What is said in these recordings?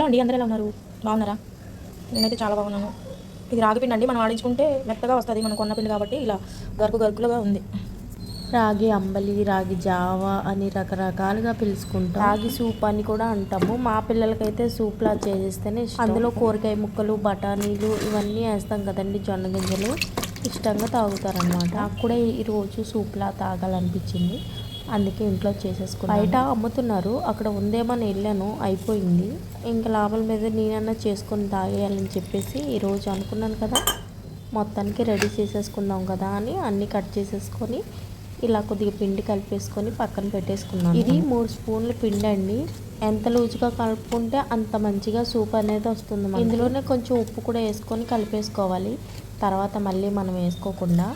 Hello అండి అందరూ ఎలా ఉన్నారు? బాగున్నారా? నేనైతే చాలా బాగున్నాను. ఇది రాగి పిండి అండి మనం ఆడించుకుంటే మెత్తగా వస్తుంది మనం కొన్న పిండి కాబట్టి ఇలా గరుకు గరుకులుగా ఉంది. రాగి అంబలి రాగి జావా అని రకరకాలుగా పిలుచుకుంటాం. రాగి సూప్ అని కూడా అంటాము. మా పిల్లలకైతే సూప్లా చేసేస్తేనే. అందులో కూరగాయ ముక్కలు బఠానీలు ఇవన్నీ వేస్తాం కదండి జొన్న గింజలు. ఇష్టంగా తాగుతారనమాట నాకు కూడా ఈరోజు సూప్లా తాగాలనిపించింది. అందుకే ఇంట్లో చేసేసుకున్నాను. బయట అమ్ముతున్నారు అక్కడ ఉందేమని వెళ్ళాను అయిపోయింది. ఇంకా లాభాల మీద నేనన్నా చేసుకొని తాగేయాలని చెప్పేసి ఈరోజు అనుకున్నాను కదా మొత్తానికి రెడీ చేసేసుకుందాం కదా అని అన్నీ కట్ చేసేసుకొని ఇలా కొద్దిగా పిండి కలిపేసుకొని పక్కన పెట్టేసుకున్నాను. ఇది మూడు స్పూన్ల పిండి అండి. ఎంత లూజుగా కలుపుకుంటే అంత మంచిగా సూప్ అనేది వస్తుంది. ఇందులోనే కొంచెం ఉప్పు కూడా వేసుకొని కలిపేసుకోవాలి. తర్వాత మళ్ళీ మనం వేసుకోకుండా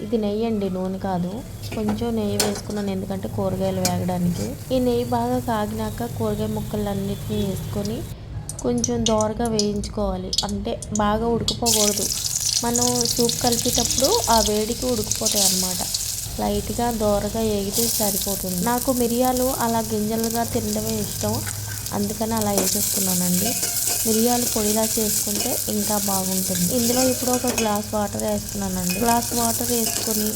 ఇది నెయ్యి అండి నూనె కాదు. కొంచెం నెయ్యి వేసుకున్నాను ఎందుకంటే కూరగాయలు వేగడానికి. ఈ నెయ్యి బాగా కాగినాక కూరగాయ ముక్కలన్నిటిని వేసుకొని కొంచెం దోరగా వేయించుకోవాలి. అంటే బాగా ఉడికిపోకూడదు. మనం సూప్ కలిపేటప్పుడు ఆ వేడికి ఉడికిపోతాయి అన్నమాట. లైట్గా దోరగా వేగితే సరిపోతుంది. నాకు మిరియాలు అలా గింజలుగా తినడమే ఇష్టం. అందుకని అలా వేసేసుకున్నానండి. మిరియాలు పొడిలా చేసుకుంటే ఇంకా బాగుంటుంది. ఇందులో ఇప్పుడు ఒక గ్లాస్ వాటర్ వేస్తున్నానండి. గ్లాస్ వాటర్ వేసుకొని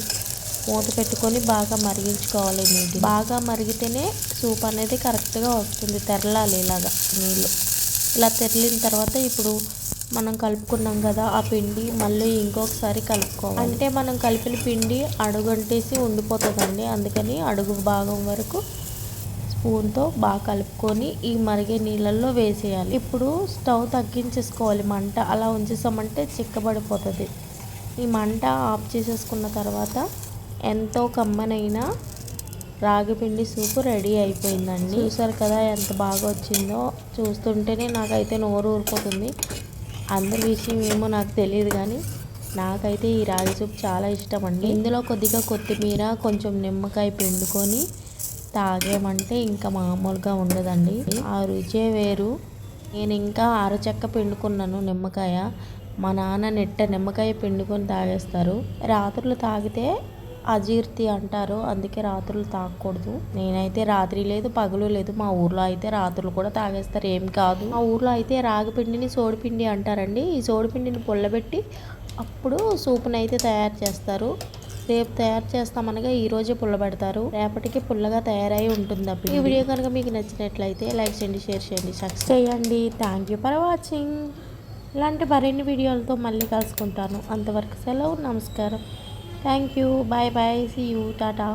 మూత పెట్టుకొని బాగా మరిగించుకోవాలి నీటి బాగా మరిగితేనే సూప్ అనేది కరెక్ట్గా వస్తుంది తెరలాలి ఇలాగా నీళ్ళు. ఇలా తెరలిన తర్వాత ఇప్పుడు మనం కలుపుకున్నాం కదా ఆ పిండి మళ్ళీ ఇంకొకసారి కలుపుకోవాలి. అంటే మనం కలిపిన పిండి అడుగంటేసి ఉండిపోతుందండి అందుకని అడుగు భాగం వరకు స్పూన్తో బాగా కలుపుకొని ఈ మరిగే నీళ్ళల్లో వేసేయాలి. ఇప్పుడు స్టవ్ తగ్గించేసుకోవాలి మంట. అలా ఉంచేసామంటే చిక్కబడిపోతుంది. ఈ మంట ఆఫ్ చేసేసుకున్న తర్వాత ఎంతో కమ్మనైన రాగి పిండి సూపు రెడీ అయిపోయిందండి. చూసారు కదా ఎంత బాగా వచ్చిందో. చూస్తుంటేనే నాకైతే నోరు ఊరిపోతుంది. అందరి విషయం ఏమో నాకు తెలియదు కానీ నాకైతే ఈ రాగి సూప్ చాలా ఇష్టం అండి. ఇందులో కొద్దిగా కొత్తిమీర కొంచెం నిమ్మకాయ పిండుకొని తాగేమంటే ఇంకా మామూలుగా ఉండదండి. ఆ రుచే వేరు. నేను ఇంకా అరచెక్క పిండుకున్నాను నిమ్మకాయ. మా నాన్న నెట్ట నిమ్మకాయ పిండుకొని తాగేస్తారు. రాత్రులు తాగితే అజీర్తి అంటారు. అందుకే రాత్రులు తాగకూడదు. నేనైతే రాత్రి లేదు పగలు లేదు. మా ఊర్లో అయితే రాత్రులు కూడా తాగేస్తారు. ఏం కాదు. మా ఊర్లో అయితే రాగిపిండిని సోడిపిండి అంటారండి. ఈ సోడిపిండిని పుల్లబెట్టి అప్పుడు సూపునైతే అయితే తయారు చేస్తారు. రేపు తయారు చేస్తామనగా ఈ రోజే పుల్లబెడతారు. రేపటికి పుల్లగా తయారై ఉంటుంది అప్పుడు ఈ వీడియో కనుక మీకు నచ్చినట్లయితే లైక్ చేయండి షేర్ చేయండి సబ్స్క్రైబ్ చేయండి. థ్యాంక్ యూ ఫర్ వాచింగ్ ఇలాంటి మరిన్ని వీడియోలతో మళ్ళీ కలుసుకుంటాను. అంతవరకు సెలవు నమస్కారం. Thank you bye bye see you ta ta